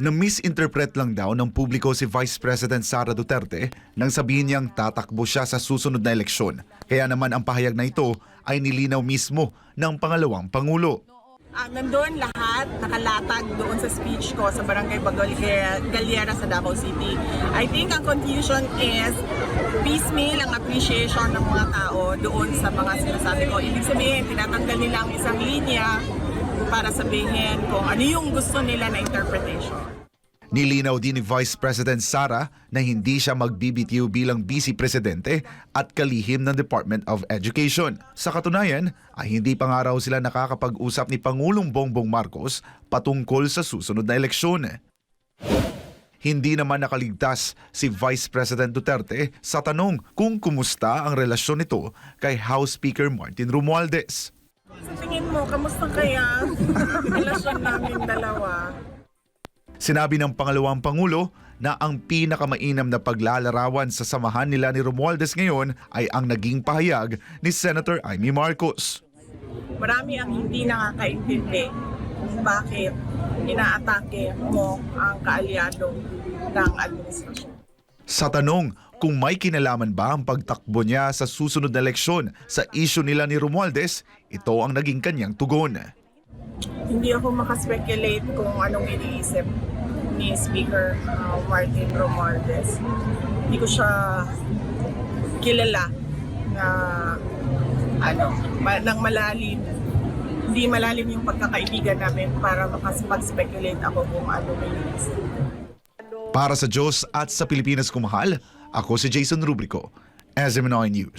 na misinterpret lang daw ng publiko si Vice President Sara Duterte nang sabihin niyang tatakbo siya sa susunod na eleksyon. Kaya naman ang pahayag na ito ay nilinaw mismo ng pangalawang Pangulo. Ah, nandun lahat, nakalatag doon sa speech ko sa Barangay Bagol Galera sa Davao City. I think ang confusion is piecemeal ang appreciation ng mga tao doon sa mga sinasabi ko. Ibig sabihin, tinatanggal nila ang isang linya para sabihin kung ano yung gusto nila na interpretation. Nilinaw din ni Vice President Sara na hindi siya magbibitiw bilang Vice Presidente at kalihim ng Department of Education. Sa katunayan, ay hindi pa nga raw sila nakakapag-usap ni Pangulong Bongbong Marcos patungkol sa susunod na eleksyon. Hindi naman nakaligtas si Vice President Duterte sa tanong kung kumusta ang relasyon nito kay House Speaker Martin Romualdez. Sa tingin mo, kamusta kaya relasyon namin dalawa? Sinabi ng pangalawang pangulo na ang pinakamainam na paglalarawan sa samahan nila ni Romualdez ngayon ay ang naging pahayag ni Senator Amy Marcos. Marami ang hindi nakakaintindi kung bakit inaatake mo ang kaalyado ng administrasyon. Sa tanong kung may kinalaman ba ang pagtakbo niya sa susunod na eleksyon sa isyu nila ni Romualdez, ito ang naging kanyang tugon. Hindi ako makaspekulate kung anong iniisip ni Speaker uh, Martin Romualdez. Hindi ko siya kilala na ano, ma- ng malalim. Hindi malalim yung pagkakaibigan namin para makapag-speculate ako kung ano may iniisip. Para sa Diyos at sa Pilipinas kumahal, ako si Jason Rubrico, SMNI News.